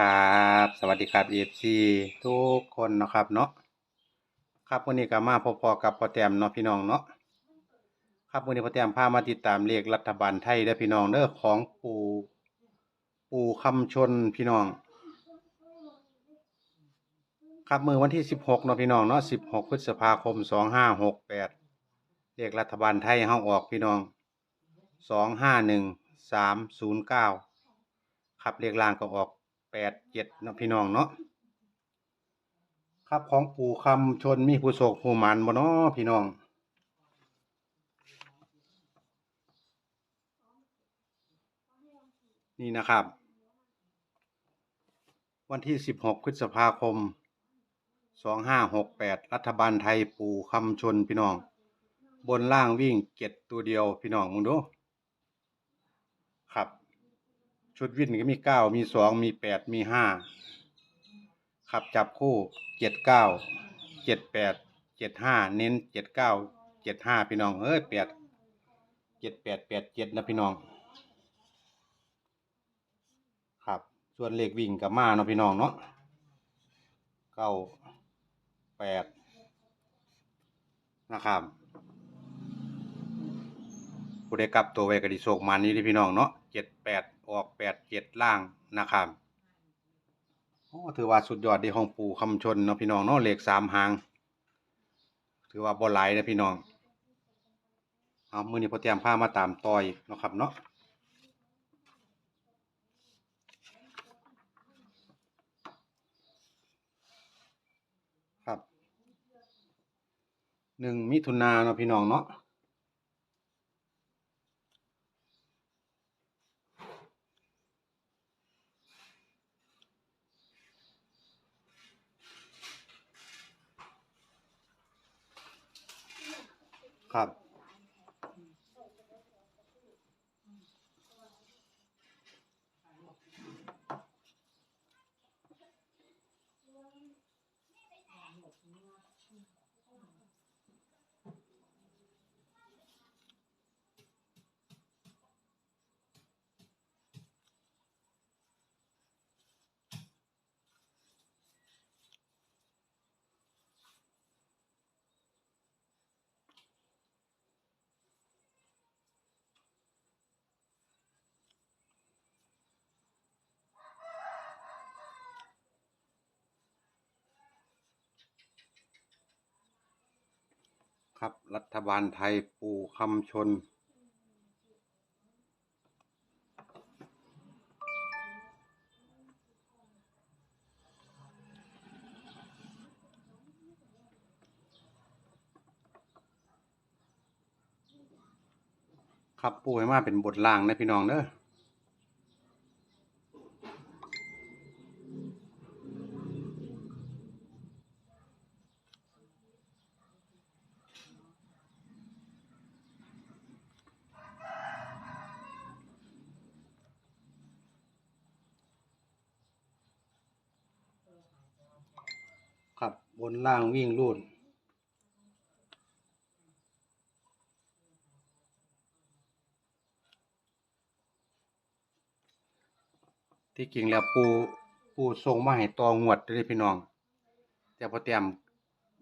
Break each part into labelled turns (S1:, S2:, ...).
S1: ครับสวัสดีครับเอฟซีทุกคนนะครับเนาะครับวันนี้ก็มาพบๆกับพ่อแต้มเนาะพี่น้องเนาะครับวันนี้พ่อแต้มพามาติดตามเลขรัฐบาลไทยเด้พี่น้องเด้อของปู่ปู่คำชนพี่น้อง ครับมือวันที่สิบหกเนาะพี่น้องเนาะสิบหกพฤษภาคมสองห้าหกแปดเลขรัฐบาลไทยเฮาออกพี่น้องสองห้าหนึ่งสามศูนย์เก้าครับเลขล่างก็ออก แปดเจ็ดนะพี่น้องเนาะครับของปู่คำชนมีผู้โศกผู้หมันบ่เนาะพี่น้องนี่นะครับ วันที่ 16 พฤษภาคม 2568 รัฐบาลไทยปู่คำชนพี่น้อง บนล่างวิ่งเจ็ดตัวเดียวพี่น้องมึงดู ชุดวิ่งก็มี9มี2มี8มี5ครับจับคู่79 78 75เจ็ดแปดเจ็ดห้าเน้น79 75พี่น้องเอ้ย8 78 87นะพี่น้อง ครับ ส่วนเลขวิ่งกับมาเนาะพี่น้องเนาะเก้าแปดนะครับผู้ได้กลับตัวไว้กระดิโศกมานี้ที่พี่น้องเนาะเจ็ดแปด ออกแปดเจ็ดล่างนะครับโอ้ถือว่าสุดยอดดีของปู่คำชนเนาะพี่น้องเนาะเลขสามหาง ถือว่าบ่หลายนะพี่น้อง เอามือนี้พอเตรียมผ้ามาตามต่ออีกเนาะครับเนาะครับหนึ่งมิถุนาเนาะพี่น้องเนาะ ครับ ครับ รัฐบาลไทยปูคำชน ครับปูให้มาเป็นบทล่างนะพี่น้องเด้อครั บนล่างวิ่งรูดที่จริงแล้วปูปูส่งมาให้ตองวดเด้อพี่น้อง แต่พอเตรียม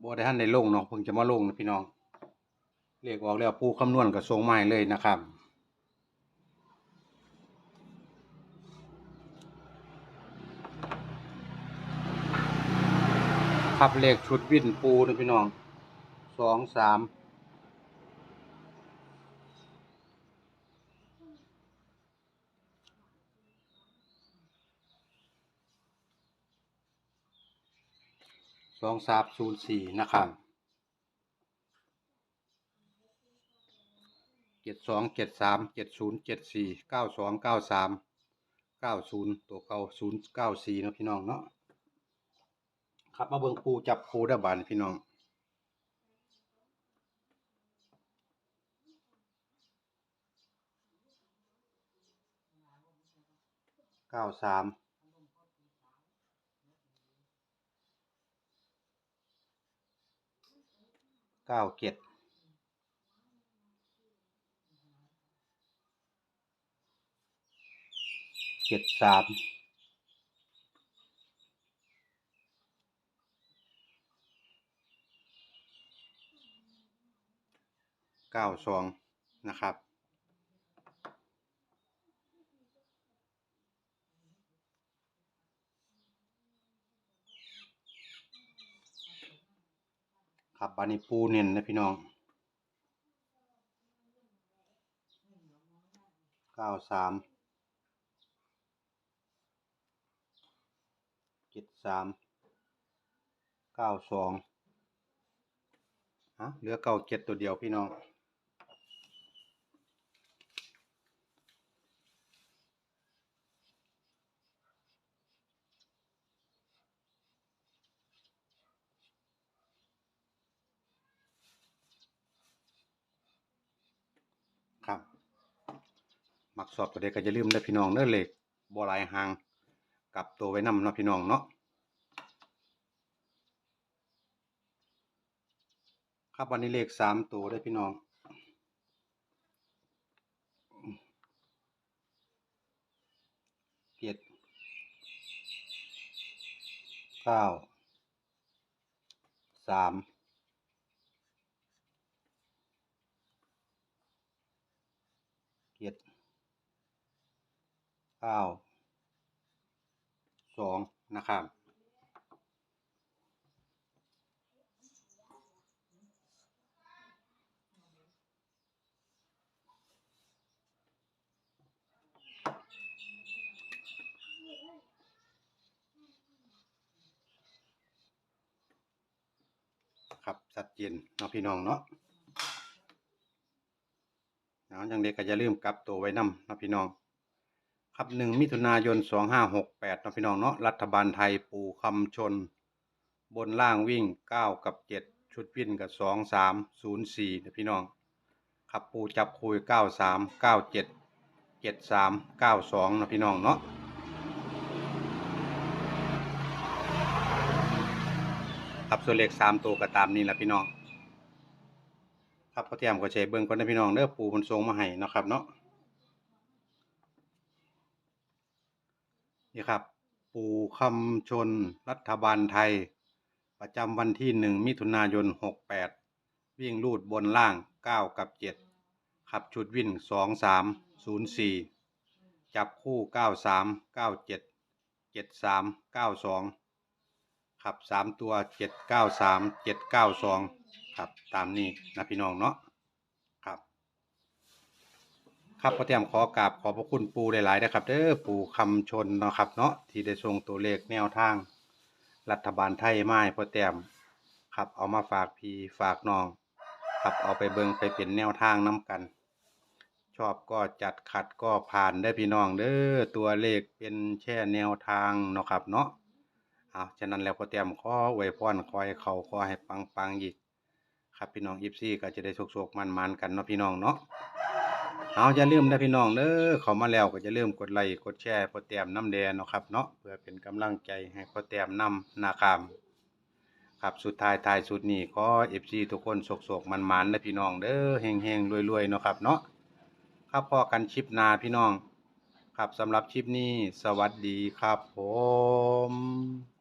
S1: บ่ได้ทันได้ลงเนาะเพิ่งจะมาลงนะพี่น้องเรียกออกแล้วปูคำนวณก็ส่งไม้เลยนะครับ ครับเลขชุดวินปูนะพี่น้องสองสามสองสามศูนย์สี่นะครับเจ็ดสองเจ็ดสามเจ็ดศูนย์เจ็ดสี่เก้าสองเก้าสามเก้าศูนย์ตัวเก้าศูนย์เก้าสี่นะพี่น้องเนาะ ครับมาเบิ่งปูจับปูด้บานพี่น้องเก้าสามเก้าเจ็ดเจ็ดสาม ก้าสองนะครับ ครับบานิปูเน้นนะพี่น้องเก้าสามเจ็ดสามเก้าสองฮะเหลือเก้าเจ็ดตัวเดียวพี่น้อง มักสอบตัวเด็กก็จะลืมได้พี่น้องเนื้อเหล็กบัวลายหางกับตัวไว้นำเนาะพี่น้องเนาะครับวันนี้เลขสามตัวได้พี่น้องเจ็ดเก้าสามเจ็ด เก้าสองนะครับครับชัดเจนเนาะพี่น้องเนาะเอาอย่างเด็กก็อย่าลืมกลับตัวไว้นำเนาะพี่น้อง ครับหนึ่งมิถุนายนสองห้าหกแปดนะพี่น้องเนาะรัฐบาลไทยปูคำชน บนล่างวิ่งเก้ากับเจ็ดชุดวิ่นกับสองสามศูนย์สี่นะพี่น้องครับปูจับคุยเก้าสามเก้าเจ็ดเจ็ดสามเก้าสองนะพี่น้องเนาะครับส่วนเลขสามตัวก็ตามนี้แหละพี่น้องครับพอเตรียมก็ใช้เบิ่งก่อนนะพี่น้องเด้อปูมันทรงมาให้นะครับเนาะ นี่ครับ ปูคำชนรัฐบาลไทย ประจำวันที่หนึ่งมิถุนายนหกแปดวิ่งลูดบนล่างเก้ากับเจ็ดขับชุดวิ่งสองสามศูนย์สี่จับคู่เก้าสามเก้าเจ็ดเจ็ดสามเก้าสองขับสามตัวเจ็ดเก้าสามเจ็ดเก้าสองครับตามนี้นะพี่น้องเนาะ ครับพอเตรียมขอกราบขอบพระคุณปูหลายๆนะครับเด้อปูคำชนเนาะครับเนาะที่ได้ส่งตัวเลขแนวทาง รัฐบาลไทยไม้พอเตรียมครับเอามาฝากพี่ฝากน้องครับเอาไปเบิงไปเป็นแนวทางน้กัน ชอบก็จัดขัดก็ผ่านได้พี่น้องเด้อตัวเลขเป็นแช่แนวทางเนาะครับเนาะเอาฉะนั้นแล้วพอเตรียมขอไว้พรคอยเขาขอให้ปังๆอีก ครับพี่น้องอีฟซี่ก็จะได้โชคๆมันๆกันเนาะพี่น้องเนาะ เอาอย่าลืมนะพี่น้องเด้อเขามาแล้วก็อย่าลืมกดไลค์กดแชร์พอแต้มน้ำแดงเนาะครับเนาะเพื่อเป็นกำลังใจให้พอแต้มนำนาคามครับสุดท้ายท้ายสุดนี้ขอเอฟซีทุกคนโศกๆมันๆนะพี่น้องเด้อเฮงๆรวยๆเนาะครับเนาะครับพอกันชิปหนาพี่น้อง ครับสำหรับชิปนี้สวัสดีครับผม